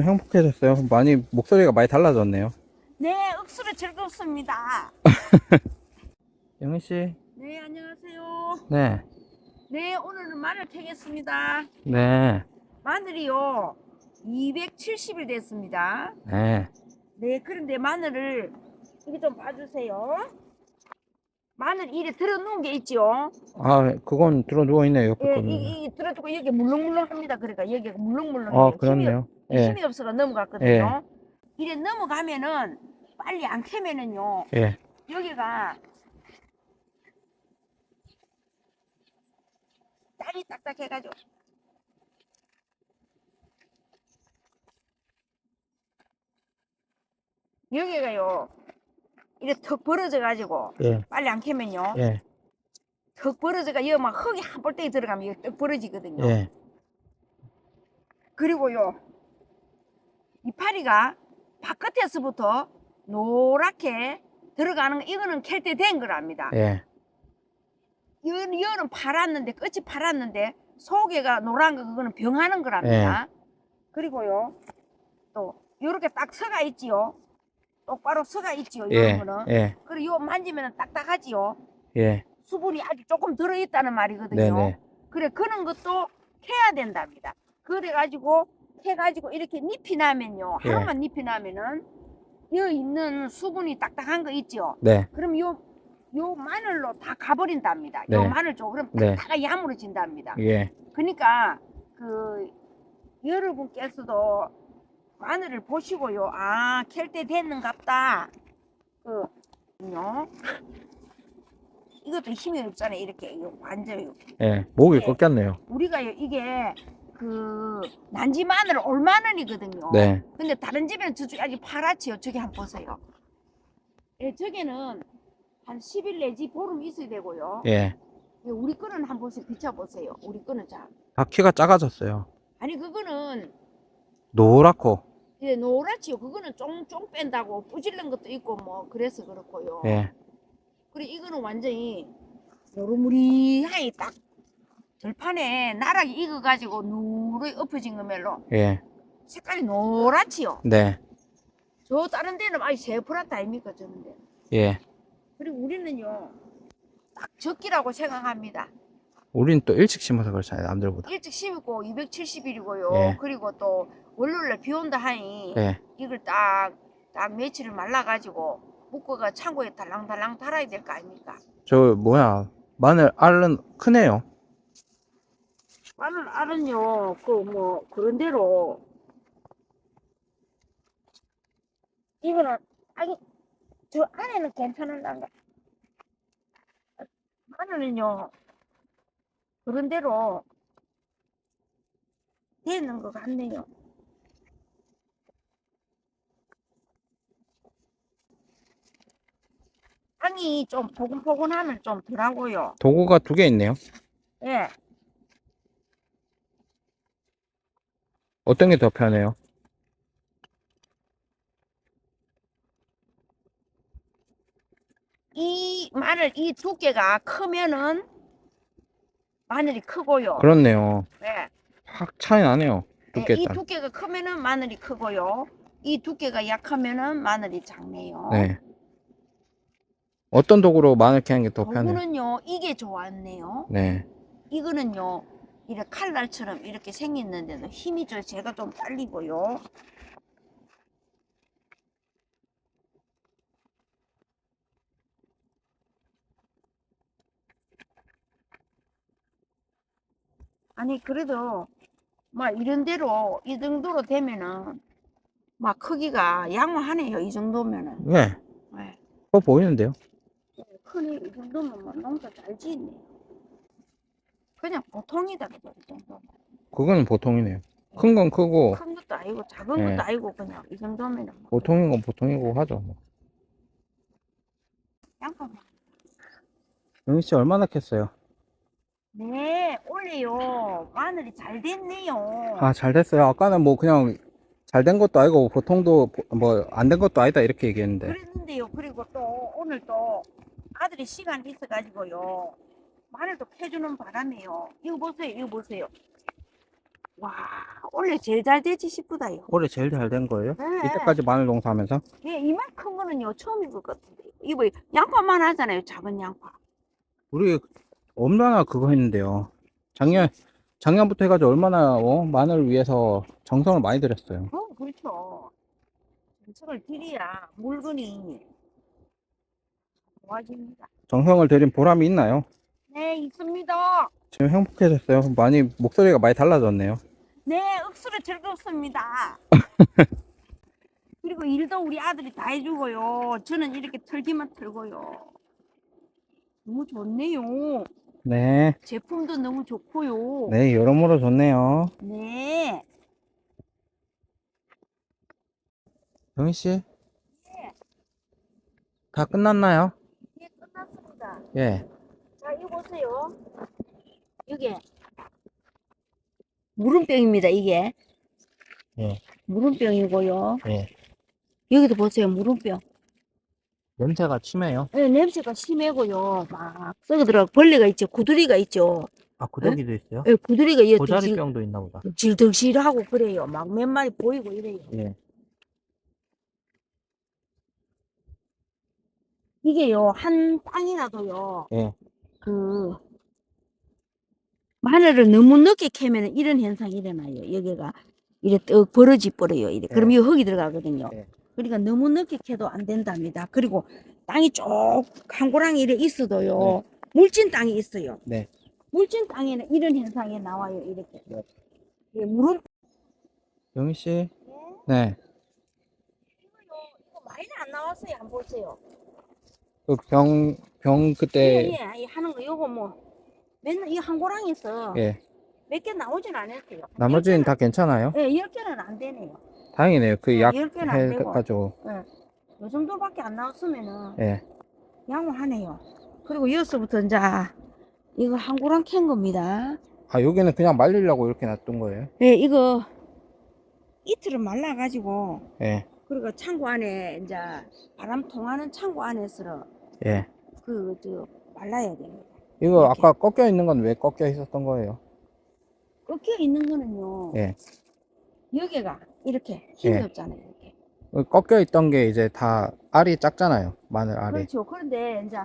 행복해졌어요. 많이 목소리가 많이 달라졌네요. 네, 억수로 즐겁습니다. 영희 씨. 네, 안녕하세요. 네. 네, 오늘은 마늘 캐겠습니다. 네. 마늘이요, 270일 됐습니다. 네. 네, 그런데 마늘을, 이게 좀 봐주세요. 마늘 이래 들어 놓은 게 있죠? 아, 그건 들어 누워 있네요. 옆에 예, 거는. 이, 이 들어두고 여기 물렁물렁 합니다. 그러니까 여기가 물렁물렁해요. 아, 그렇네요. 힘이, 예. 힘이 없어가 넘어갔거든요. 이래 넘어가면은 빨리 안 캐면은요, 예. 여기가 딸이 딱딱해가지고 여기가요 이래 턱 벌어져가지고 예. 빨리 안 캐면요 예. 턱 벌어져가 여기 막 흙이 한 볼때기 들어가면 이거 떡 벌어지거든요 예. 그리고요 이파리가 바깥에서부터 노랗게 들어가는 거 이거는 캘 때 된 거랍니다 예. 이거는, 이거는 파랗는데 끝이 파랗는데 속에가 노란 거 그거는 병하는 거랍니다. 그리고요 또 이렇게 딱 서가 있지요. 똑바로 서가 있지요. 이런 예. 거는. 예. 그리고 요 만지면 딱딱하지요. 예. 수분이 아주 조금 들어 있다는 말이거든요. 네네. 그래 그런 것도 해야 된답니다. 그래가지고 해가지고 이렇게 잎이 나면요. 예. 하루만 잎이 나면은 여기 있는 수분이 딱딱한 거 있죠. 네. 그럼 요, 요 마늘로 다 가버린답니다. 네. 요 마늘 쪽 그럼 네. 다 야무러진답니다. 예. 그러니까 그 여러분께서도 마늘을 보시고요. 아, 캘 때 됐는갑다. 그, 요. 이것도 힘이 없잖아요. 이렇게 이거 완전 예. 목이 예. 꺾였네요. 우리가요 이게 그 난지 마늘 올마늘이거든요. 네. 근데 다른 집에는 저쪽이 아직 파랗지요. 저기 한번 보세요. 예, 저기는 한 10일 내지 보름 있어야 되고요. 예. 예, 우리 거는 한번 보세요. 비춰보세요. 우리 거는 자. 아, 키가 작아졌어요. 아니 그거는 노랗고. 예, 노랗지요. 그거는 쫑쫑 뺀다고 뿌질른 것도 있고 뭐 그래서 그렇고요. 예. 그리고 이거는 완전히 노르무리하게 딱 들판에 나락이 익어가지고 누르게 엎어진 거멜로 예. 색깔이 노랗지요. 네. 저 다른 데는 아예 새파랗다 아닙니까 저런 데. 예. 그리고 우리는요 딱 적기라고 생각합니다. 우린 또 일찍 심어서 그렇잖아요. 남들보다. 일찍 심고 270일이고요. 예. 그리고 또 월요일날 비 온다 하니 예. 이걸 딱, 딱 며칠을 말라가지고 묶어가 창고에 달랑달랑 달아야 될 거 아닙니까? 저 뭐야? 마늘 알은 크네요. 마늘 알은요, 그 뭐 그런 대로 이거는 아니 저 안에는 괜찮은가? 마늘은요 그런 대로 되는 것 같네요. 향이 좀 포근포근하면 좀 덜하고요. 도구가 두 개 있네요. 예. 어떤 게 더 편해요? 이 마늘 이 두께가 크면은 마늘이 크고요. 그렇네요. 예. 확 차이 나네요. 예, 두께 이 따라. 두께가 크면은 마늘이 크고요. 이 두께가 약하면은 마늘이 작네요. 네. 어떤 도구로 마늘 캐는 게 더 편해요? 도구는요 이게 좋았네요. 네. 이거는요 이렇게 칼날처럼 이렇게 생겼는데도 힘이 좀 제가 좀 딸리고요. 아니 그래도 막 이런 대로 이 정도로 되면은 막 크기가 양호하네요 이 정도면은 네. 네. 커 보이는데요? 크네 이 정도면 뭐 농사 잘 지었네 그냥 보통이다 그죠 이 정도면 그거는 보통이네요. 큰 건 크고 큰 것도 아니고 작은 네. 것도 아니고 그냥 이 정도면은 뭐 보통인 건 보통이고 하죠. 뭐. 양파만 영희 씨 얼마나 캤어요? 네 올해요 마늘이 잘 됐네요 아, 잘 됐어요. 아까는 뭐 그냥 잘 된 것도 아니고 보통도 뭐 안 된 것도 아니다 이렇게 얘기했는데. 그랬는데요 그리고 또 오늘 또 아들이 시간이 있어가지고요 마늘도 캐주는 바람에요 이거 보세요 이거 보세요 와, 원래 제일 잘 되지 싶다요. 올해 제일 잘 된 거예요? 네. 이때까지 마늘 농사하면서? 예, 이만 큰 거는요, 처음인 것 같은데. 이거 양파만 하잖아요, 작은 양파. 우리 얼마나 그거 했는데요. 작년, 작년부터 해가지고 얼마나 어? 마늘을 위해서 정성을 많이 들였어요. 어, 그렇죠. 정성을 들여야 물건이 좋아집니다. 정성을 들인 보람이 있나요? 네, 있습니다. 지금 행복해졌어요. 많이, 목소리가 많이 달라졌네요. 네, 억수로 즐겁습니다. 그리고 일도 우리 아들이 다 해주고요. 저는 이렇게 털기만 털고요. 너무 좋네요. 네. 제품도 너무 좋고요. 네, 여러모로 좋네요. 네. 영희 씨? 다 끝났나요? 예, 끝났습니다. 예. 이게 물음병입니다, 이게. 예. 물음병이고요. 예. 여기도 보세요, 물음병. 냄새가 심해요. 네, 냄새가 심하고요. 막 썩어들어 벌레가 있죠. 구더리가 있죠. 아, 구더기도 있어요? 네, 구더리가 이렇게 고자리병도 있나 보다. 질득질하고 그래요. 막 몇 마리 보이고 이래요. 예. 이게요, 한 땅이라도요, 예. 그, 마늘을 너무 늦게 캐면 이런 현상이 일어나요. 여기가 이래 떡 벌어지 버려요. 이래. 그럼 예. 이 흙이 들어가거든요. 예. 그러니까 너무 늦게 캐도 안 된답니다. 그리고 땅이 쭉한 고랑이 이래 있어도요, 물진 땅이 있어요. 네. 물진 땅에는 이런 현상이 나와요. 이렇게. 네. 예, 물은 영희 씨? 네. 이거 많이는 안 나왔어요. 한번 보세요. 그 병, 병 그때, 예, 예, 이 하는 거 요거 뭐 맨날 이 한 고랑에서 예. 몇 개 나오진 않았어요. 나머지는 다 괜찮아요? 예, 열 개는 안 되네요. 다행이네요. 그 약 열 개는 안 되고. 해가지고. 요 정도밖에 안 나왔으면은 예. 양호하네요. 그리고 여기서부터 이제 이거 한 고랑 캔 겁니다. 아, 여기는 그냥 말리려고 이렇게 놔둔 거예요? 예, 이거 이틀은 말라가지고 예. 그리고 창고 안에 이제 바람 통하는 창고 안에서 예. 그저 말라야 돼요. 이거 이렇게. 아까 꺾여 있는 건 왜 꺾여 있었던 거예요? 꺾여 있는 거는요. 예. 여기가 이렇게 힘이 예. 없잖아요. 이렇게. 그 꺾여 있던 게 이제 다 알이 작잖아요. 마늘 알이. 그렇죠. 그런데 이제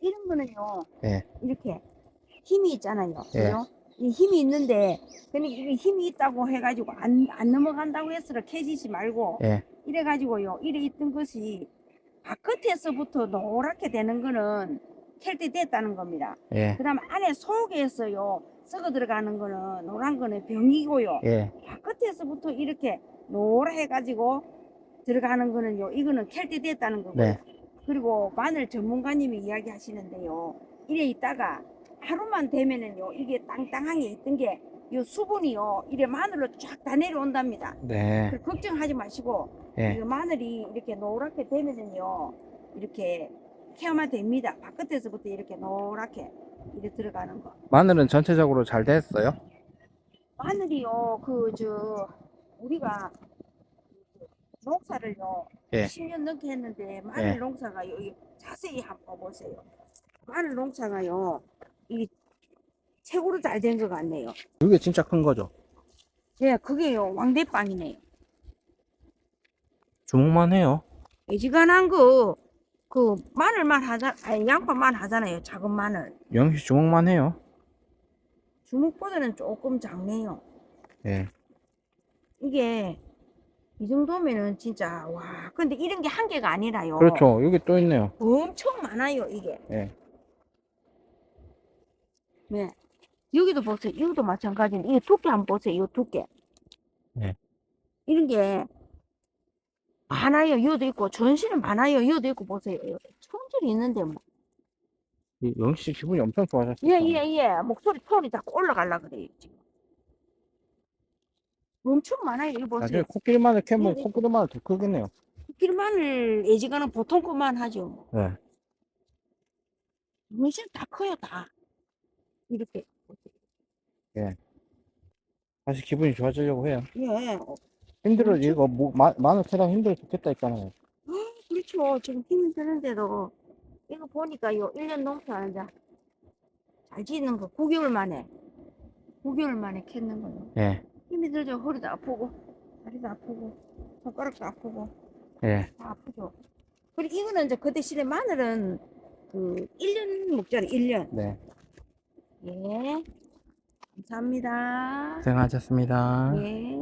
이런 거는요. 예. 이렇게 힘이 있잖아요. 예. 그죠? 이 힘이 있는데 근데 이게 힘이 있다고 해가지고 안, 안 넘어간다고 해서 캐지지 말고 예. 이래가지고요. 이래 있던 것이 바깥에서부터 노랗게 되는 거는 캘때 됐다는 겁니다. 예. 그 다음 안에 속에서요. 썩어 들어가는 거는 노란 거는 병이고요. 예. 바깥에서부터 이렇게 노래해가지고 들어가는 거는요. 이거는 캘 때 됐다는 거고요. 네. 그리고 마늘 전문가님이 이야기하시는데요. 이래 있다가 하루만 되면은요. 이게 땅땅하게 있던 게 이 수분이요. 이래 마늘로 쫙 다 내려온답니다. 네. 그 걱정하지 마시고 예. 이 마늘이 이렇게 노랗게 되면은요. 이렇게 케어만 됩니다. 바깥에서부터 이렇게 노랗게 이래 들어가는 거. 마늘은 전체적으로 잘 됐어요? 마늘이요, 그, 저, 우리가 농사를요, 예. 10년 넘게 했는데, 마늘 예. 농사가 여기 자세히 한번 보세요. 마늘 농사가요, 이 최고로 잘 된 것 같네요. 이게 진짜 큰 거죠? 예, 그게요, 왕대빵이네요. 주먹만 해요. 애지간한 거, 그, 마늘만 하자, 아니, 양파만 하잖아요, 작은 마늘. 영희 씨 주먹만 해요. 주먹보다는 조금 작네요. 예. 이게, 이 정도면은 진짜, 와, 근데 이런 게 한 개가 아니라요. 그렇죠. 여기 또 있네요. 엄청 많아요, 이게. 예. 네. 여기도 보세요. 이것도 마찬가지인데, 이 두께 한번 보세요. 이 두께. 네. 이런 게 많아요. 이것도 있고, 전시는 많아요. 이것도 있고, 보세요. 총질이 있는데, 뭐. 이 영희 씨 기분이 엄청 좋아졌어요. 예, 예, 예. 목소리 톤이 자꾸 올라가려 그래요, 지금. 엄청 많아요. 이거 나중에 보세요. 코끼리 마늘 캐면 예, 예. 코끼리 마늘 더 크겠네요. 길마늘 애지가는 보통 것만 하죠. 뭐. 네. 훨씬 다 커요, 다. 이렇게. 다시 기분이 좋아지려고 해요. 예. 힘들어. 이거 뭐, 마, 마늘 캐다 힘들어 죽겠다 했잖아요. 그렇죠. 지금 힘이 드는데도 이거 보니까 요. 1년 농사 이제 잘 짓는 거 9개월 만에 9개월 만에 캤는 거예요. 예, 힘이 들죠. 허리도 아프고, 다리도 아프고, 손가락도 아프고, 예. 다 아프죠. 그리고 이거는 이제 그 대신에 마늘은 그 1년 먹잖아요. 1년. 네. 예. 감사합니다. 고생하셨습니다. 예.